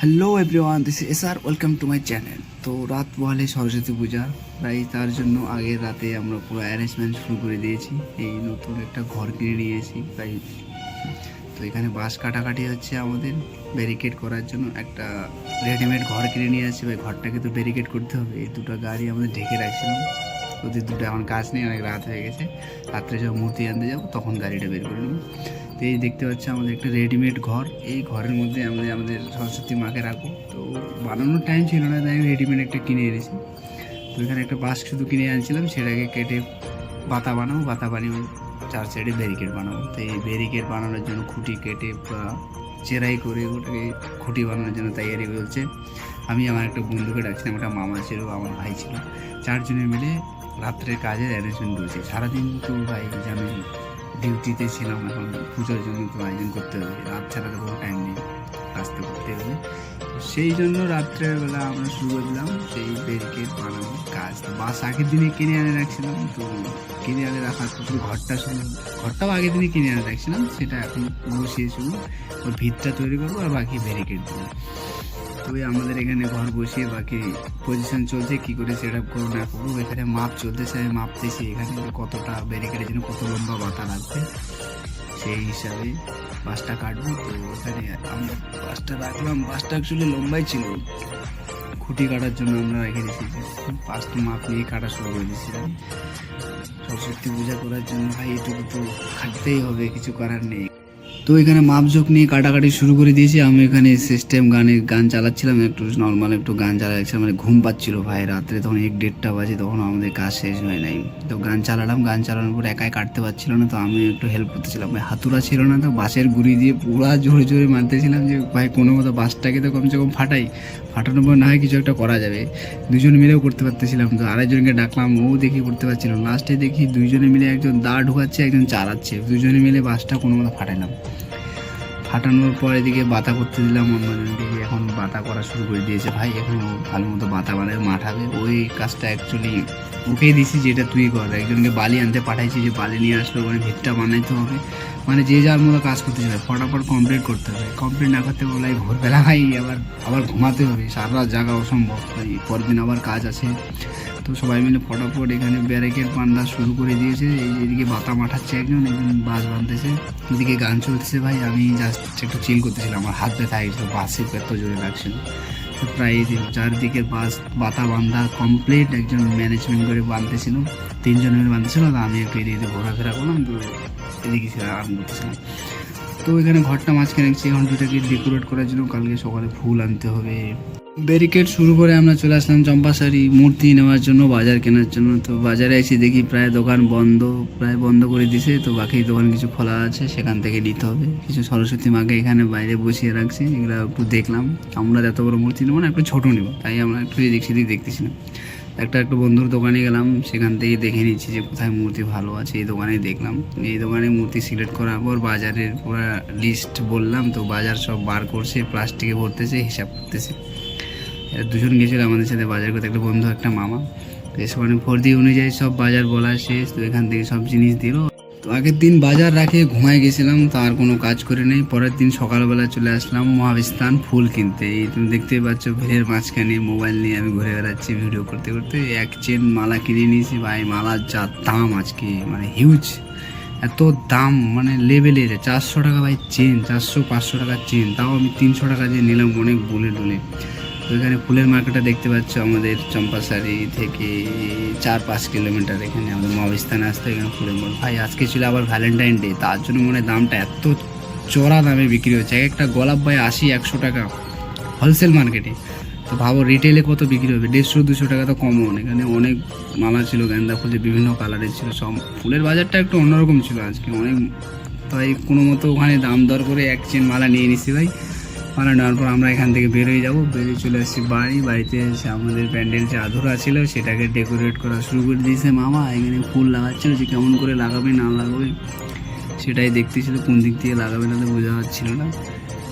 Hello everyone this is আর welcome to my channel তো রাত বলে সরস্বতী পূজা। তাই তার জন্য আগের রাতে আমরা পুরো অ্যারেঞ্জমেন্ট শুরু করে দিয়েছি। এই নতুন একটা ঘর কিনে নিয়েছি তাই। তো এখানে বাঁশ কাটাকাটি হচ্ছে আমাদের। ব্যারিকেড করার জন্য একটা রেডিমেড ঘর কিনে নিয়ে আসছি। ভাই, ঘরটাকে তো ব্যারিকেড করতে হবে। এই দুটো গাড়ি আমাদের ঢেকে রাখছিলাম। ওদের দুটো এখন কাজ নেই, অনেক রাত হয়ে গেছে। রাত্রে যখন মূর্তি আনতে যাব, তখন গাড়িটা বের করে নেব। তো এই দেখতে পাচ্ছি আমাদের একটা রেডিমেড ঘর। এই ঘরের মধ্যে আমরা আমাদের সরস্বতী মাকে রাখব। তো বানানোর টাইম ছিল না, তাই রেডিমেড একটা কিনে এনেছি। তো এখানে একটা বাস শুধু কিনে আনছিলাম, সেটাকে কেটে বাতা বানাবো, বাতা বানিয়ে চার সাইডে ব্যারিকেড বানাবো। তো এই ব্যারিকেড বানানোর জন্য খুঁটি কেটে চেরাই করে ওটাকে খুঁটি বানানোর জন্য তৈরি চলছে আমি আমার একটা বন্ধুকে ডাকছিলাম, একটা মামা ছিল, আমার ভাই ছিল। চারজনে মিলে রাত্রের কাজের অ্যারেঞ্জমেন্ট করেছি। সারাদিন তো ভাই জানি ডিউটিতে ছিলাম এখন পুজোর জন্য তো আয়োজন করতে হবে। রাত ছাড়া তো কোনো টাইম নেই কাজতে করতে হবে। তো সেই জন্য রাত্রেবেলা আমরা শুরু করলাম সেই ব্যারিকেড বানানোর কাজ। তো বাস আগের দিনে কিনে আনে রাখছিলাম, তো কিনে আনে রাখার পর শুধু ঘরটা শুধু ঘরটাও আগের দিনে কিনে আনে রাখছিলাম, সেটা এখন বসিয়ে শুধু ওর ভিতটা তৈরি করব আর বাকি ব্যারিকেড দেবো তবে আমাদের এখানে ঘর বসিয়ে বাকি পজিশন চলছে, কি করে সেট আপ করব না করব? এখানে মাপ চলতেছে, আমি মাপতেছি এখানে কতটা ব্যারিকেডের জন্য কত লম্বা বাতা লাগবে সেই হিসাবে বাসটা কাটবো। তো এখানে আমরা বাসটা রাখলাম। বাসটা অ্যাকচুয়ালি লম্বাই ছিল। খুঁটি কাটার জন্য আমরা রেখে দিয়েছি পাঁচটা মাপ নিয়ে কাটা শুরু করে দিয়েছিলাম সরস্বতী পূজা করার জন্য ভাই, এটুকু তো খাটতেই হবে, কিছু করার নেই। তো এখানে মাপঝোক নিয়ে কাটাকাটি শুরু করে দিয়েছি। আমি এখানে সিস্টেম গানে গান চালাচ্ছিলাম, একটু নর্মাল একটু গান চালাচ্ছিলাম মানে ঘুম পাচ্ছিল ভাই। রাত্রে তখন এক দেড়টা বাজে, তখন আমাদের কাজ শেষ হয় নাই। তো গান চালালাম, গান চালানোর পর একাই কাটতে পারছিল না, তো আমি একটু হেল্প করতেছিলাম। ভাই হাতুরা ছিল না তো বাসের গুড়ি দিয়ে পুরা জোরে জোরে মারতেছিলাম যে, ভাই, কোনো মতো বাসটাকে তো কমসে কম ফাটাই। পর না হয় কিছু একটা করা যাবে। দুজন মিলেও করতে পারতেছিলাম তো আরেকজনকে ডাকলাম, ও দেখি করতে পারছিল লাস্টে দেখি দুজনে মিলে একজন দা ঢুকাচ্ছে, একজন চালাচ্ছে। দুজনে মিলে বাসটা কোনো মতো ফাটাইলাম। ফাটানোর পর এদিকে বাতা করতে দিলাম অন্যজনকে এখন বাতা করা শুরু করে দিয়েছে। ভাই, এখন ভালো মতো বাতা বানায় মাঠাবে ওই কাজটা অ্যাকচুয়ালি ওকেই দিছি যেটা তুই কর। একজনকে বালি আনতে পাঠাইছি, যে বালি নিয়ে আসলো ওখানে ভিতটা বানাইতে হবে। মানে যে যার মতো কাজ করতে হবে ফটাফট কমপ্লিট করতে হবে। কমপ্লিট না করতে বলে ভোরবেলা ভাই, আবার আবার ঘুমাতে হবে। সারা জাগা অসম্ভব। ভাই পরের দিন আবার কাজ আছে। তো সবাই মিলে ফটাফট এখানে ব্যারিকেড বান্ধা শুরু করে দিয়েছে। এদিকে বাতা মাঠাচ্ছে একজন একজন বাস বাঁধতেছে। এদিকে গান চলতেছে ভাই। আমি জাস্ট একটু চিল করতেছিলাম। আমার হাত ব্যথা গেছিল বাসে এত জোরে লাগছিল। প্রায় চারদিকে বাস, বাতা বান্ধা কমপ্লিট একজন ম্যানেজমেন্ট করে বাঁধতেছিল। তিনজন মিলে বাঁধতেছিল। তো আমি একটু এদিকে ঘোরাফেরা করলাম। তো এদিকে আরাম করতেছিলাম তো এখানে ঘরটা মাঝখানে এখন দুটাকে ডেকোরেট করার জন্য কালকে সকালে ফুল আনতে হবে। ব্যারিকেড শুরু করে আমরা চলে আসলাম চম্পাশাড়ি মূর্তি নেওয়ার জন্য, বাজার কেনার জন্য। তো বাজারে এসে দেখি প্রায় দোকান বন্ধ, প্রায় বন্ধ করে দিছে। তো বাকি দোকান কিছু খোলা আছে, সেখান থেকে নিতে হবে। কিছু সরস্বতী মাকে এখানে বাইরে বসিয়ে রাখছে, এগুলো একটু দেখলাম। আমরা এত বড় মূর্তি নেব না, একটু ছোটো নেব, তাই আমরা একটু এদিক সেদিক দেখতেছিলাম। একটা একটু বন্ধুর দোকানে গেলাম, সেখান থেকে দেখে নিচ্ছি যে কোথায় মূর্তি ভালো আছে, এই দোকানে দেখলাম। এই দোকানে মূর্তি সিলেক্ট করার পর বাজারের পুরো লিস্ট বললাম, তো বাজার সব বার করছে, প্লাস্টিকে ভরতেছে, হিসাব করতেছে। দুজন গেছিল আমাদের সাথে বাজার করতে, একটা বন্ধু, একটা মামা। তো এসব মানে ফর্দি অনুযায়ী সব বাজার বলা শেষ, তো এখান থেকে সব জিনিস দিল। তো আগের দিন বাজার রাখে, ঘুমায় গেছিলাম, তো আর কোনো কাজ করে নেই। পরের দিন সকালবেলা চলে আসলাম মহাবিস্তান, ফুল কিনতে। এই তুমি দেখতেই পাচ্ছ, ভিড়ের মাঝখানে মোবাইল নিয়ে আমি ঘুরে বেড়াচ্ছি ভিডিও করতে করতে। এক চেন মালা কিনে নিয়েছি, ভাই, মালার যা দাম আজকে মানে হিউজ এত দাম মানে লেভেলের চারশো টাকা ভাই চেন, চারশো পাঁচশো টাকার চেন, তাও আমি তিনশো টাকা দিয়ে নিলাম, অনেক বলে ডলে তো এখানে ফুলের মার্কেটটা দেখতে পাচ্ছ, আমাদের চম্পাসারি থেকে চার পাঁচ কিলোমিটার এখানে আমাদের মহাবিস্তানে আসতে এখানে ফুলের মার্কেট ভাই, আজকে ছিল আবার ভ্যালেন্টাইন ডে তার জন্য মনে দামটা এত চড়া দামে বিক্রি হচ্ছে। এক একটা গোলাপ ভাই আশি, একশো টাকা হোলসেল মার্কেটে তো ভাবো রিটেলে কত বিক্রি হবে? দেড়শো, দুশো টাকা তো কমন। এখানে অনেক মালা ছিল, গেন্দা ফুল, বিভিন্ন কালারের ছিল। সব ফুলের বাজারটা একটু অন্যরকম ছিল আজকে। অনেক, তাই কোনো মতো ওখানে দাম দর করে এক চেন মালা নিয়ে নিছি ভাই। মালা নেওয়ার পর আমরা এখান থেকে বেরোয় যাব। বেরিয়ে চলে আসছি বাড়ি। বাড়িতে এসে আমাদের প্যান্ডেল যে আধুরা ছিল, সেটাকে ডেকোরেট করা শুরু করে দিয়েছে মামা। এখানে ফুল লাগাচ্ছিল যে কেমন করে লাগাবে, না লাগাবে, সেটাই দেখতেছিল। কোন দিক দিয়ে লাগাবে না বোঝা যাচ্ছিল না।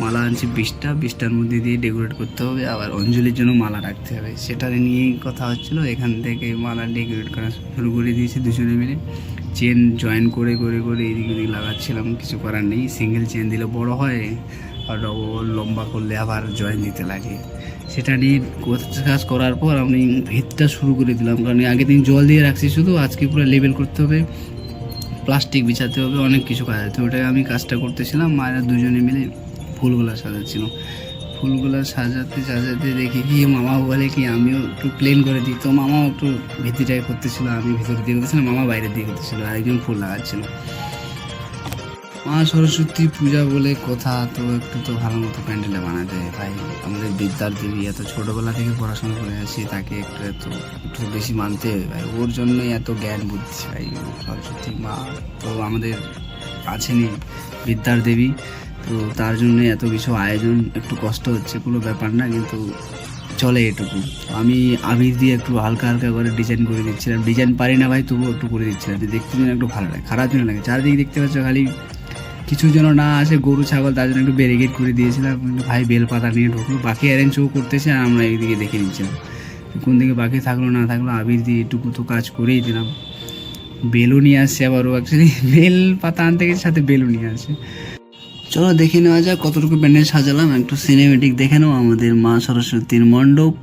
মালা আনছি বিশটা। বিশটার মধ্যে দিয়ে ডেকোরেট করতে হবে। আবার অঞ্জলির জন্য মালা রাখতে হবে। সেটা নিয়েই কথা হচ্ছিল। এখান থেকে মালা ডেকোরেট করা শুরু করে দিয়েছে দুজনে মিলে। চেন জয়েন করে করে করে এদিক ওদিক লাগাচ্ছিলাম, কিছু করার নেই। সিঙ্গেল চেন দিলে বড় হয়, আর ডবল লম্বা করলে আবার জয়েন দিতে লাগে। সেটা নিয়ে কাজ করার পর আমি ভিতটা শুরু করে দিলাম, কারণ আগের দিন জল দিয়ে রাখছি শুধু, আজকে পুরো লেবেল করতে হবে প্লাস্টিক বিছাতে হবে, অনেক কিছু কাজ আছে ওটাই আমি কাজটা করতেছিলাম মায়েরা দুজনে মিলে ফুলগুলো সাজাচ্ছিল ফুলগুলো সাজাতে সাজাতে দেখি কি, মামা বলে কি, আমিও একটু প্লেন করে দিই। তো মামাও একটু ভিত্তিটাই করতেছিল, আমি ভিতর দিয়ে করতেছিলাম, মামা বাইরে দিয়ে করতেছিল, আরেকজন ফুল লাগাচ্ছিল। মা সরস্বতী পূজা বলে কথা, তো একটু তো ভালো মতো প্যান্ডেলে বানাতে ভাই, আমাদের বিদ্যার দেবী এত ছোটোবেলা থেকে পড়াশোনা করে আসি, তাকে একটু এত, একটু বেশি মানতে হবে ভাই, ওর জন্যই এত জ্ঞান বুদ্ধি, ভাই সরস্বতী মা তো আমাদের আছেনই বিদ্যার দেবী। তো তার জন্যই এত কিছু আয়োজন একটু কষ্ট হচ্ছে, কোনো ব্যাপার না, কিন্তু চলে এটুকু। আমি আবির দিয়ে একটু হালকা হালকা করে ডিজাইন করে দিচ্ছিলাম। ডিজাইন পারি না ভাই, তবুও একটু করে দিচ্ছিলাম। দেখতে যেন একটু ভালো লাগে, খারাপ যেন লাগে। চারদিকে দেখতে পাচ্ছ খালি কিছু যেন না আসে, গরু, ছাগল, তার জন্য একটু ব্যারিকেড করে দিয়েছিলাম। কিন্তু ভাই বেলপাতা নিয়ে ঢুকলো, বাকি অ্যারেঞ্জও করতেছে, আর আমরা এইদিকে দেখে নিচ্ছিলাম। কোন দিকে বাকি থাকল, না থাকল, আবির দিয়ে এটুকু তো কাজ করেই দিলাম। বেলও নিয়ে আসছে আবারও অ্যাকচুয়ালি বেল পাতা আনতে গেছে, সাথে বেলও নিয়ে আসে চলো দেখে নেওয়া যাক কতটুকু প্যান্ডেল সাজালাম। একটু সিনেমেটিক দেখে নাও আমাদের মা সরস্বতীর মণ্ডপ।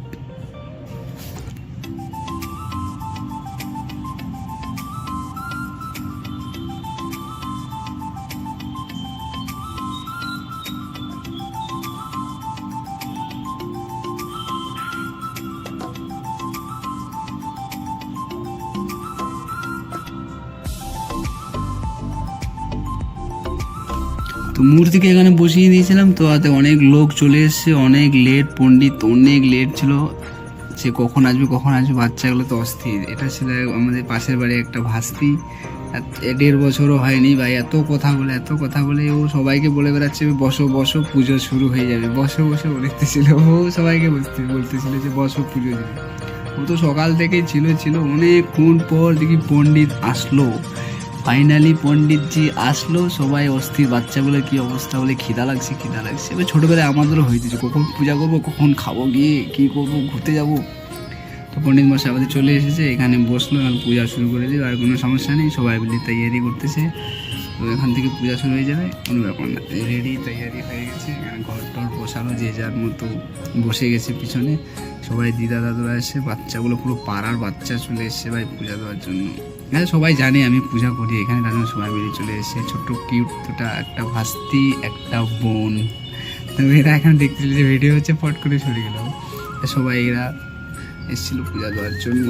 তো মূর্তিকে এখানে বসিয়ে দিয়েছিলাম, তো তাতে অনেক লোক চলে এসছে, অনেক লেট পণ্ডিত, অনেক লেট ছিল। সে কখন আসবে কখন আসবে, বাচ্চাগুলো তো অস্থির। এটা ছিল আমাদের পাশের বাড়ি একটা ভাস্তি। দেড় বছরও হয়নি ভাই, এত কথা বলে, এত কথা বলে, ও সবাইকে বলে বেড়াচ্ছে, বসো বসো, পুজো শুরু হয়ে যাবে। বসো বসো বলতেছিল, ও সবাইকে বসতে বলতেছিল যে বসো, পুজো ও তো সকাল থেকেই ছিল ছিল। অনেকক্ষণ পর দেখি পণ্ডিত আসলো। ফাইনালি পণ্ডিতজি আসলো, সবাই অস্থির বাচ্চাগুলোর কি অবস্থা, বলে খিদা লাগছে খিদা লাগছে। এবার ছোটোবেলায় আমাদেরও হইতেছে কখন পূজা করব, কখন খাব, গিয়ে কী করব, ঘুরতে যাব। তো পণ্ডিত মশাই আমাদের চলে এসেছে, এখানে বসল আর পূজা শুরু করে দিল আর কোনো সমস্যা নেই, সবাই মিলে তৈয়ারি করতেছে। তো এখান থেকে পূজা শুরু হয়ে যাবে, কোনো ব্যাপার না। রেডি তৈয়ারি হয়ে গেছে, এখানে ঘর টর বসানো যে যার মতো বসে গেছে পিছনে। সবাই দিদা দাদুরা এসে, বাচ্চাগুলো পুরো পাড়ার বাচ্চা চলে এসছে ভাই পূজা দেওয়ার জন্য। হ্যাঁ সবাই জানে, আমি পূজা করি। এখানে তার সবাই মিলে চলে এসেছে। ছোট্ট কিউট দুটা, একটা ভাস্তি, একটা বোন। তো এরা এখন দেখতে যে ভিডিও হচ্ছে, ফট করে সরে গেলাম। সবাই এরা এসেছিল পূজা দেওয়ার জন্য।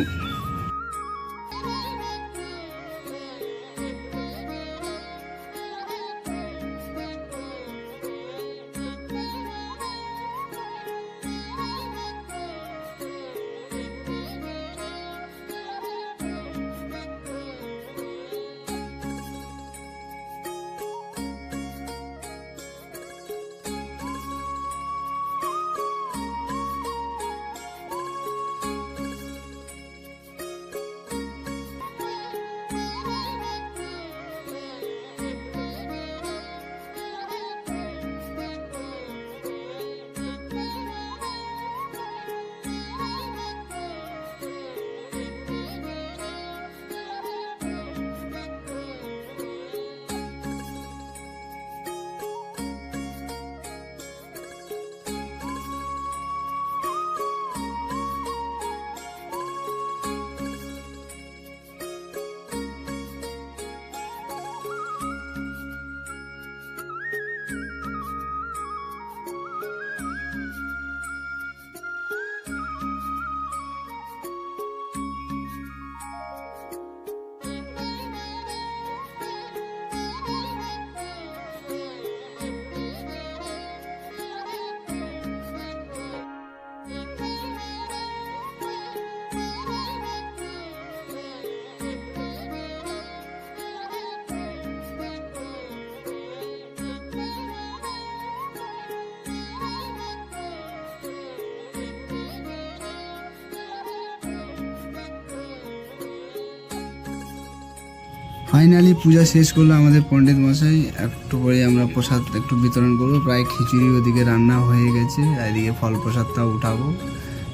ফাইনালি পূজা শেষ করল আমাদের পণ্ডিত মশাই। একটু পরে আমরা প্রসাদ একটু বিতরণ করব। প্রায় খিচুড়ি ওদিকে রান্না হয়ে গেছে। এদিকে ফল প্রসাদটাও উঠাবো।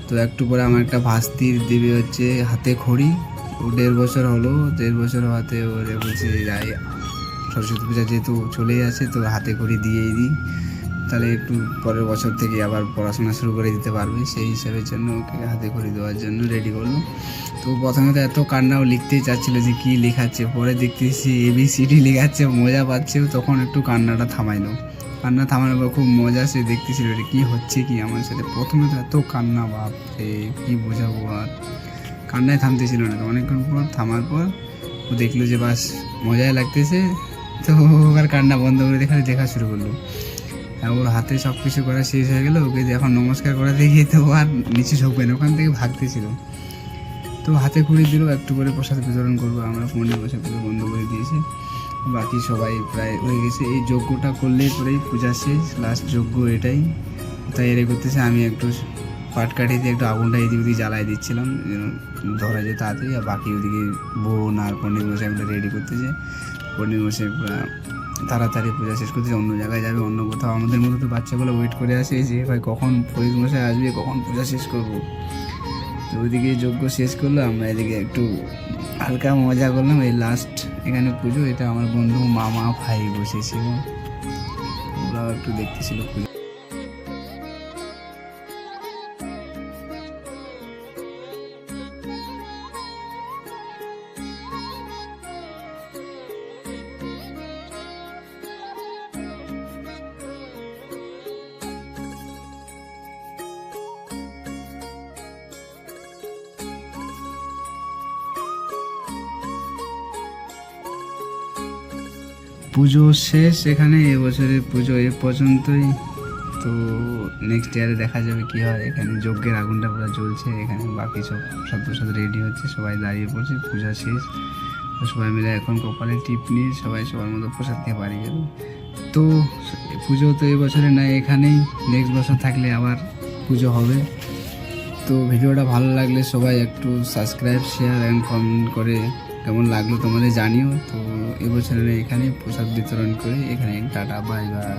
তো একটু পরে আমার একটা ভাস্তির দেবে হচ্ছে হাতে খড়ি। ও দেড় বছর হলো। দেড় বছর হাতে ওরে বলছে সরস্বতী পূজা যেহেতু চলেই আছে তো হাতে খড়ি দিয়েই দিই। তাহলে একটু পরের বছর থেকে আবার পড়াশোনা শুরু করে দিতে পারবে। সেই হিসাবের জন্য ওকে হাতে করে দেওয়ার জন্য রেডি করল তো প্রথমে তো এত কান্নাও লিখতেই চাচ্ছিল যে কী লেখাচ্ছে, পরে দেখতেছি এবিসিডি লেখাচ্ছে, মজা পাচ্ছেও তখন একটু কান্নাটা থামাইলো। কান্না থামানোর পর খুব মজা সে দেখতেছিল এটা কী হচ্ছে কি আমার সাথে। প্রথমে তো এত কান্না, বাপ রে, কী বোঝাবো আর। কান্নায় থামতেছিল না, তো অনেকক্ষণ পর থামার পর ও দেখল যে বাস মজাই লাগতেছে। তো আর কান্না বন্ধ করে দেখা দেখা শুরু করল। ওর হাতে সব কিছু করা শেষ হয়ে গেলো, ওকে এখন নমস্কার করা দেখে তো আর নিচে ঢুকবে না, ওখান থেকে ভাগতেছিল তো হাতে কুড়ি দিল, একটু করে প্রসাদ বিতরণ করব, আমরা ফোনে বসে পুরো বন্ধ করে দিয়েছি। বাকি সবাই প্রায় হয়ে গেছে, এই যজ্ঞটা করলে পরেই পূজা শেষ লাস্ট যজ্ঞ এটাই। তাই এর করতেছে, আমি একটু পাট কাঠি দিয়ে একটু আগুনটা এদিক ওদিকে জ্বালাই দিচ্ছিলাম ধরা যায় তাড়াতাড়ি, আর বাকি ওদিকে বোন আর পণ্ডিত মশাই রেডি করতেছে। পণ্ডিত মশাই তাড়াতাড়ি পূজা শেষ করতে, অন্য জায়গায় যাবে, অন্য কোথাও। আমাদের মতো তো বাচ্চাগুলো ওয়েট করে আসে, যে ভাই কখন ফরিদ মশাই আসবে, কখন পূজা শেষ করব? তো ওইদিকে যজ্ঞ শেষ করল, আমরা এদিকে একটু হালকা মজা করলাম, এই লাস্ট এখানে পুজো। এটা আমার বন্ধু মামা ভাই বসেছিল ওরাও একটু দেখতেছিল পুজো। পুজো শেষ, এখানে এবছরের পুজো এ পর্যন্তই। তো নেক্সট ইয়ারে দেখা যাবে কি হয়। এখানে যজ্ঞের আগুনটা পুরো জ্বলছে, এখানে বাকি সব প্রসাদ প্রসাদ রেডি হচ্ছে, সবাই দাঁড়িয়ে পড়ছে, পূজা শেষ। তো সবাই মিলে এখন কপালে টিপ নিয়ে সবাই সবার মতো প্রসাদ খেয়ে বাড়ি যাবে। তো পুজো তো এবছরে নাই এখানেই নেক্সট বছর থাকলে আবার পুজো হবে। তো ভিডিওটা ভালো লাগলে সবাই একটু সাবস্ক্রাইব শেয়ার অ্যান্ড কমেন্ট করে কেমন লাগল তোমাদের জানিও। তো এবছরের এখানে প্রসাদ বিতরণ করে। এখানে টাটা বাই বাই।